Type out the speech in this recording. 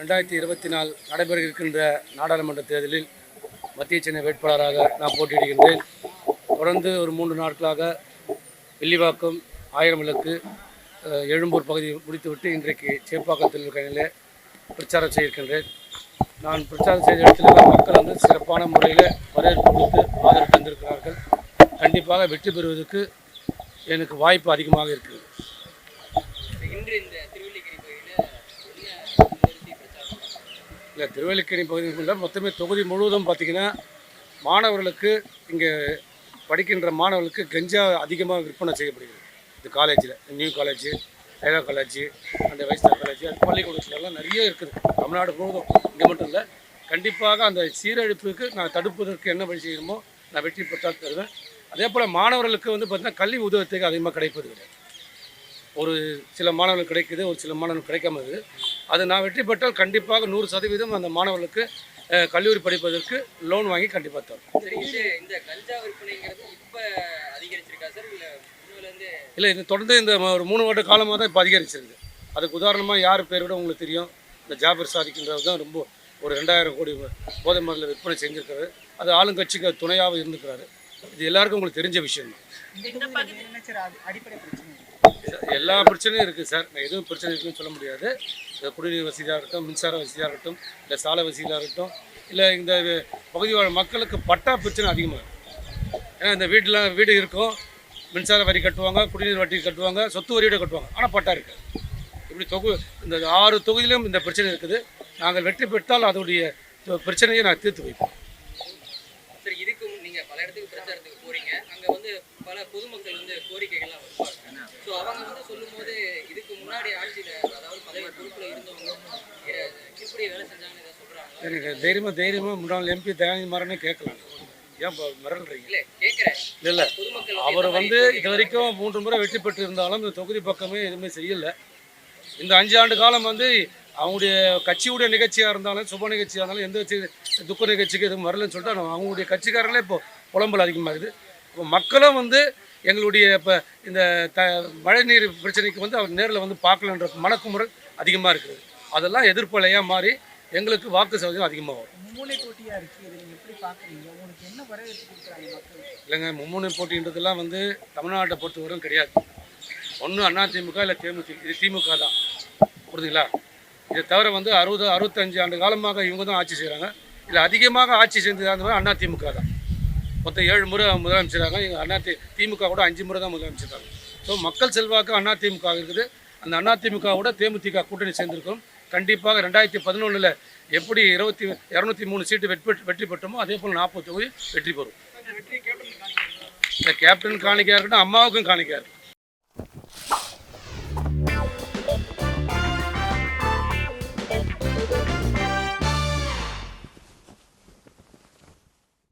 ரெண்டாயிரத்தி இருபத்தி நாலு நடைபெற இருக்கின்ற நாடாளுமன்ற தேர்தலில் மத்திய சென்னை வேட்பாளராக நான் போட்டியிடுகின்றேன். தொடர்ந்து ஒரு மூன்று நாட்களாக வில்லிவாக்கம் ஆயிரம் விளக்கு எழும்பூர் பகுதியை முடித்துவிட்டு இன்றைக்கு சேப்பாக்கத்தில் இருக்கையிலே பிரச்சாரம் செய்திருக்கின்றேன். நான் பிரச்சாரம் செய்த இடத்துல மக்கள் வந்து சிறப்பான முறையில் வரவேற்பு கொடுத்து ஆதரவு தந்திருக்கிறார்கள். கண்டிப்பாக வெற்றி பெறுவதற்கு எனக்கு வாய்ப்பு அதிகமாக இருக்குது இன்று இந்த திருவல்லிக்கேணி பகுதியில் இந்த திருவல்லிக்கணி பகுதியில் மொத்தமே தொகுதி முழுவதும் பார்த்திங்கன்னா மாணவர்களுக்கு இங்கே படிக்கின்ற மாணவர்களுக்கு கெஞ்சா அதிகமாக விற்பனை செய்யப்படுகிறது. இந்த காலேஜில் நியூ காலேஜ் லைலா காலேஜ் அந்த வைஸ்டர் காலேஜ் அது பள்ளிக்கூடத்துலலாம் நிறைய இருக்குது. தமிழ்நாடு முழுவதும். இங்கே மட்டும் இல்லை கண்டிப்பாக அந்த சீரழிப்புக்கு நான் தடுப்பதற்கு என்ன வழி செய்யணுமோ நான் வெற்றி பெற்றால் தருவேன். அதே போல் மாணவர்களுக்கு வந்து பார்த்திங்கன்னா கல்வி உதவத்துக்கு அதிகமாக கிடைப்பது கிடையாது. ஒரு சில மாணவர்கள் கிடைக்குது ஒரு சில மாணவர்கள் கிடைக்காம இருக்குது. அது நான் வெற்றி பெற்றால் கண்டிப்பாக நூறு சதவீதம் அந்த மாணவர்களுக்கு கல்லூரி படிப்பதற்கு லோன் வாங்கி கண்டிப்பாக தரும். இந்த கஞ்சா விற்பனைங்கிறது இப்போ அதிகரிச்சிருக்கா சார்? இல்லை இல்லை இது தொடர்ந்து இந்த ஒரு மூணு வருட காலமாக தான் இப்போ அதிகரிச்சிருக்கு. அதுக்கு உதாரணமாக யார் பேர் விட உங்களுக்கு தெரியும்? இந்த ஜாபர் சாதிக்கின்றவர் தான் ரொம்ப ஒரு ரெண்டாயிரம் கோடி போதை மருந்தில் விற்பனை செஞ்சிருக்காரு அது ஆளுங்கட்சிக்கு துணையாக இருந்துக்கிறாரு. இது எல்லாருக்கும் உங்களுக்கு தெரிஞ்ச விஷயம் தான் எல்லா பிரச்சனையும் இருக்குது சார். நான் எதுவும் பிரச்சனை இருக்குன்னு சொல்ல முடியாது. இந்த குடிநீர் வசதியாக இருக்கட்டும் மின்சார வசதியாக இருக்கட்டும் இல்லை சாலை வசதியாக இருக்கட்டும் இல்லை இந்த பகுதி வாழ் மக்களுக்கு பட்டா பிரச்சனை அதிகமாக ஏன்னா இந்த வீட்டில் வீடு இருக்கும் மின்சார வரி கட்டுவாங்க குடிநீர் வட்டி கட்டுவாங்க சொத்து வரியோட கட்டுவாங்க. ஆனால் பட்டா இருக்கு. இப்படி தொகு இந்த ஆறு தொகுதியிலும் இந்த பிரச்சனை இருக்குது. நாங்கள் வெற்றி பெற்றால் அதோடைய பிரச்சனையை நான் தீர்த்து வைப்போம். நீங்கள் பல இடத்துக்கு பிரச்சாரத்துக்கு போறீங்க. அங்கே வந்து பல பொதுமக்கள் வந்து கோரிக்கைகள்லாம் வைப்பாங்க. ஸோ அவங்க வந்து சொல்லும்போது இதுக்கு முன்னாடி ஆட்சியில் அதாவது பதவி பொறுப்பில் இருந்தவங்க இப்படி வேலை செஞ்சாங்கன்னு இதை சொல்கிறாங்க எனக்கு தைரியமாக தைரியமாக முன்னாள் எம்பி தயாநிதி மாறனே கேட்கலாம். ஏன் மிரள்றீங்க இல்லை அவர் வந்து இது வரைக்கும் மூன்று முறை வெற்றி பெற்று இருந்தாலும் இந்த தொகுதி பக்கமே எதுவுமே செய்யலை. இந்த அஞ்சு ஆண்டு காலம் வந்து அவங்களுடைய கட்சியுடைய நிகழ்ச்சியாக இருந்தாலும் சுப நிகழ்ச்சியாக இருந்தாலும் எந்த துக்க நிகழ்ச்சிக்கு எதுவும் வரலன்னு சொல்லிட்டு அவங்க- அவங்களுடைய கட்சிக்காரங்களே இப்போ புலம்பல் அதிகமாகுது இப்போ மக்களும் வந்து எங்களுடைய இப்போ இந்த த மழைநீர் பிரச்சனைக்கு வந்து அவர் நேரில் வந்து பார்க்கலன்ற மனக்குமுறை அதிகமாக இருக்குது. அதெல்லாம் எதிர்ப்பலையாக மாறி எங்களுக்கு வாக்கு சதவீதம் அதிகமாக வரும். இல்லைங்க மும்முனை போட்டின்றதெல்லாம் வந்து தமிழ்நாட்டை பொறுத்தவரைக்கும் கிடையாது. ஒன்று அண்ணா திமுக இல்லை தேமுதிக இது திமுக தான். புரியுதுங்களா இதை தவிர வந்து அறுபது அறுபத்தஞ்சு ஆண்டு காலமாக இவங்க தான் ஆட்சி செய்கிறாங்க இல்லை அதிகமாக ஆட்சி செஞ்சது அண்ணா திமுக தான். மொத்தம் ஏழு முறை முதலமைச்சராங்க எங்கள் அண்ணா தி திமுக கூட அஞ்சு முறை தான் முதலமைச்சராங்க ஸோ மக்கள் செல்வாக்கு அண்ணா திமுக இருக்குது. அந்த அண்ணா திமுகவோட தேமுதிக கூட்டணி சேர்ந்திருக்கும். கண்டிப்பாக ரெண்டாயிரத்தி பதினொன்றில் எப்படி இருபத்தி இரநூத்தி மூணு சீட்டு வெற்றி வெற்றி பெற்றோமோ அதே போல் நாற்பது தொகுதி வெற்றி பெறும். இந்த கேப்டன் காணிக்கையாக இருக்கட்டும் அம்மாவுக்கும் காணிக்கையாக இருக்கும்